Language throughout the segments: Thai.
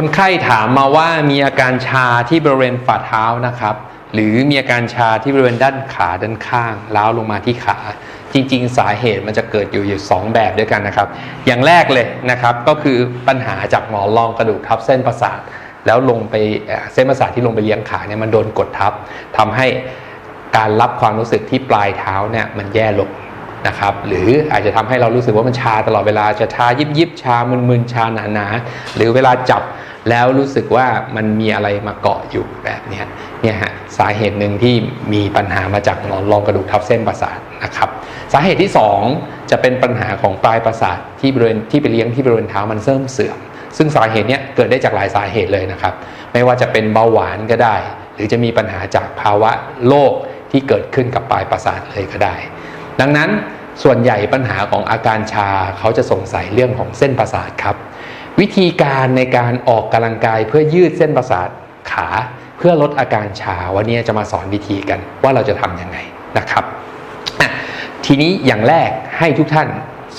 คนไข้ถามมาว่ามีอาการชาที่บริเวณฝ่าเท้านะครับ หรือมีอาการชาที่บริเวณด้านขาด้านข้างล้าวลงมาที่ขา จริง ๆ สาเหตุมันจะเกิดอยู่อยู่สองแบบด้วยกันนะครับ อย่างแรกเลยนะครับก็คือปัญหาจากหมอนรองกระดูกทับเส้นประสาทแล้วลงไปเอ่อเส้นประสาทที่ลงไปเลี้ยงขาเนี่ยมันโดนกดทับทำให้การรับความรู้สึกที่ปลายเท้าเนี่ยมันแย่ลง นะครับหรืออาจจะทำให้เรารู้สึกว่ามันชาตลอดเวลาจะชายิบยิบๆชามึนๆชาหนาๆหรือเวลาจับแล้วรู้สึกว่ามันมีอะไรมาเกาะอยู่แบบนี้เนี่ยฮะสาเหตุหนึ่งที่มีปัญหามาจากหนอนรองกระดูกทับเส้นประสาทนะครับสาเหตุที่สองจะเป็นปัญหาของปลายประสาทที่บริเวณที่ไปเลี้ยงที่บริเวณเท้ามันเริ่มเสื่อม ซึ่งสาเหตุเนี้ยเกิดได้จากหลายสาเหตุเลยนะครับ ไม่ว่าจะเป็นเบาหวานก็ได้ หรือจะมีปัญหาจากภาวะโรคที่เกิดขึ้นกับปลายประสาทเลยก็ได้ ดังนั้นส่วนใหญ่ปัญหาของอาการชาเขาจะสงสัยเรื่องของเส้นประสาทครับ วิธีการในการออกกำลังกายเพื่อยืดเส้นประสาทขาเพื่อลดอาการชาวันนี้จะมาสอนวิธีกันว่าเราจะทำยังไงนะครับ ทีนี้อย่างแรกให้ทุกท่าน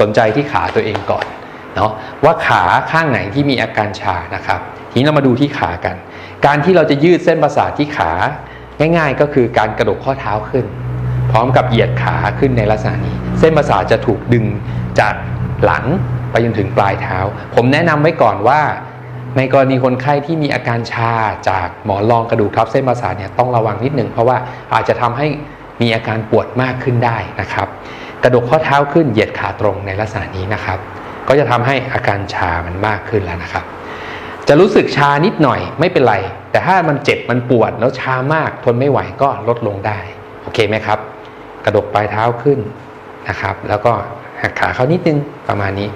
สนใจที่ขาตัวเองก่อนเนาะว่าขาข้างไหนที่มีอาการชานะครับ ทีนี้เรามาดูที่ขากัน การที่เราจะยืดเส้นประสาทที่ขาง่าย ๆ ก็คือการกระดกข้อเท้าขึ้น พร้อมกับเหยียดขาขึ้นในลักษณะนี้ เส้นประสาทจะถูกดึงจากหลังไปจนถึงปลายเท้า ผมแนะนำไว้ก่อนว่า ในกรณีคนไข้ที่มีอาการชาจากหมอนรองกระดูกทับเส้นประสาทเนี่ยต้องระวังนิดหนึ่งเพราะว่าอาจจะทำให้มีอาการปวดมากขึ้นได้นะครับ กระดกข้อเท้าขึ้นเหยียดขาตรงในลักษณะนี้นะครับ ก็จะทำให้อาการชามันมากขึ้นแล้วนะครับ จะรู้สึกชานิดหน่อยไม่เป็นไร แต่ถ้ามันเจ็บมันปวดแล้วชามากทนไม่ไหวก็ลดลงได้ โอเคไหมครับ ระดกปลายเท้าขึ้นนะครับ แล้วก็หักขาเขานิดนึงประมาณนี้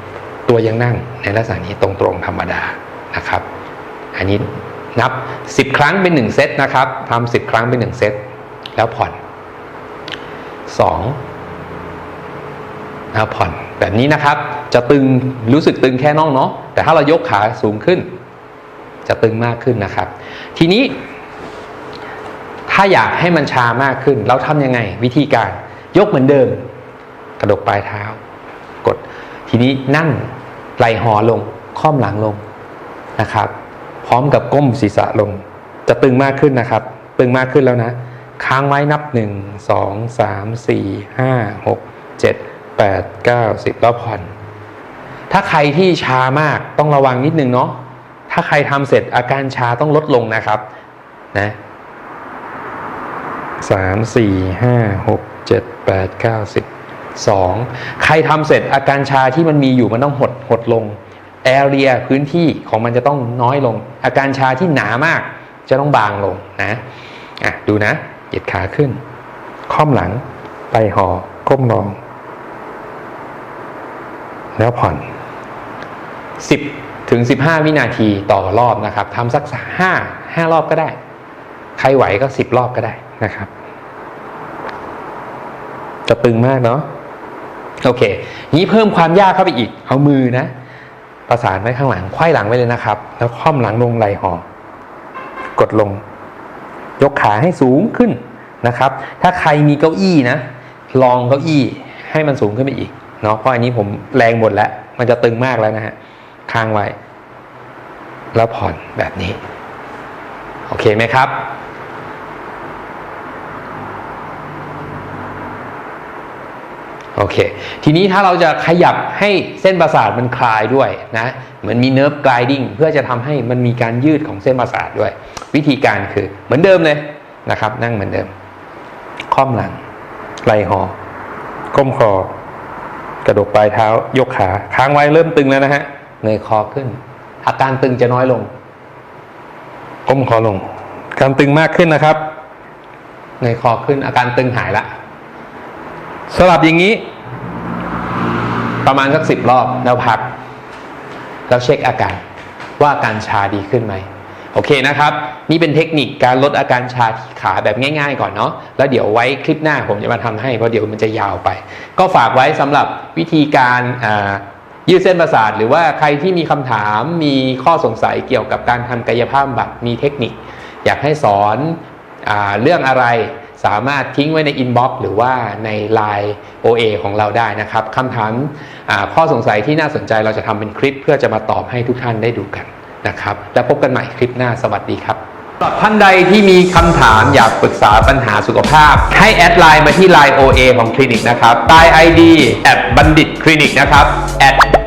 ตัวยังนั่งในลักษณะนี้ตรงๆธรรมดานะครับ อันนี้นับ 10 ครั้งเป็น 1 เซตนะครับทำ10 ครั้งเป็น 1 เซตแล้วผ่อน 2 แล้วผ่อนแบบนี้นะครับ จะตึงรู้สึกตึงแค่น่องเนาะแต่ถ้าเรายกขาสูงขึ้น จะตึงมากขึ้นนะครับ ทีนี้ ถ้าอยากให้มันชามากขึ้น เราทำยังไงวิธีการ ยกเหมือนเดิม กระดกปลายเท้า กด ทีนี้นั่งไหลหอลง ค่อมหลังลงนะครับ พร้อมกับก้มศีรษะลง จะตึงมากขึ้นนะครับ ตึงมากขึ้นแล้วนะ ค้างไว้นับหนึ่งสองสามสี่ห้าหกเจ็ดแปดเก้าสิบแล้วผ่อน ถ้าใครที่ชามากต้องระวังนิดนึงเนาะ ถ้าใครทำเสร็จอาการชาต้องลดลงนะครับ นะสามสี่ห้าหก เจ็ดแปดเก้าสิบสองใครทำเสร็จอาการชาที่มันมีอยู่มันต้องหดหดลงแอเรียพื้นที่ของมันจะต้องน้อยลง อาการชาที่หนามากจะต้องบางลงนะอะดูนะเหยียดขาขึ้น ค่อมหลังไปหอก้มลง แล้วผ่อน 10ถึง15 วินาทีต่อรอบนะครับทำสัก 5 5 รอบก็ได้ ใครไหวก็ 10 รอบก็ได้นะครับ จะตึงมากเนาะโอเคนี้เพิ่มความยากเข้าไปอีก เอามือนะ ประสานไว้ข้างหลังไขว้หลังไว้เลยนะครับ แล้วค่อมหลังลงไหลหอกดลง ยกขาให้สูงขึ้นนะครับ ถ้าใครมีเก้าอี้นะ ลองเก้าอี้ให้มันสูงขึ้นไปอีกเนาะเพราะอันนี้ผมแรงหมดแล้ว มันจะตึงมากแล้วนะฮะค้างไว้ แล้วผ่อนแบบนี้ โอเคไหมครับ โอเค ทีนี้ถ้าเราจะขยับให้เส้นประสาทมันคลายด้วยนะเหมือนมีเนิร์ฟกลายดิ้งเพื่อจะทำให้มันมีการยืดของเส้นประสาทด้วย วิธีการคือเหมือนเดิมเลยนะครับ นั่งเหมือนเดิมค่อมหลังไหลหอก้มคอกระดกปลายเท้า ยกขาค้างไว้เริ่มตึงแล้วนะฮะเงยคอขึ้น อาการตึงจะน้อยลง ก้มคอลง การตึงมากขึ้นนะครับเงยคอขึ้นอาการตึงหายละสลับอย่างนี้ ประมาณสักสิบรอบแล้วพัก แล้วเช็คอาการว่าอาการชาดีขึ้นไหมโอเคนะครับ นี่เป็นเทคนิคการลดอาการชาที่ขาแบบง่าย ๆ ก่อนเนาะแล้วเดี๋ยวไว้คลิปหน้าผมจะมาทำให้เพราะเดี๋ยวมันจะยาวไป ก็ฝากไว้สำหรับวิธีการยืดเส้นประสาท หรือว่าใครที่มีคำถามมีข้อสงสัยเกี่ยวกับการทำกายภาพบำบัดมีเทคนิค อยากให้สอนอเรื่องอะไร สามารถทิ้งไว้ในอินบ็อกซ์หรือว่าใน Line OA ของเราได้นะครับคำถามข้อสงสัยที่น่าสนใจเราจะทำเป็นคลิป เพื่อจะมาตอบให้ทุกท่านได้ดูกันนะครับ แล้วพบกันใหม่คลิปหน้าสวัสดีครับสำหรับท่านใดที่มีคำถามอยากปรึกษาปัญหาสุขภาพ ให้แอดไลน์มาที่ Line OA ของคลินิกนะครับใต้ ID แอดบัณฑิตคลินิกนะครับ at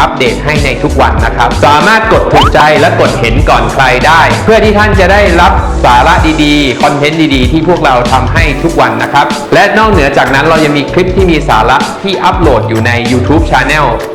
อัปเดตให้ในทุกวันนะครับ สามารถกดถูกใจและกดเห็นก่อนใครได้ เพื่อที่ท่านจะได้รับสาระดีๆ คอนเทนต์ดีๆ ที่พวกเราทำให้ทุกวันนะครับ และนอกเหนือจากนั้นเรายังมีคลิปที่มีสาระที่อัปโหลดอยู่ใน YouTube Channel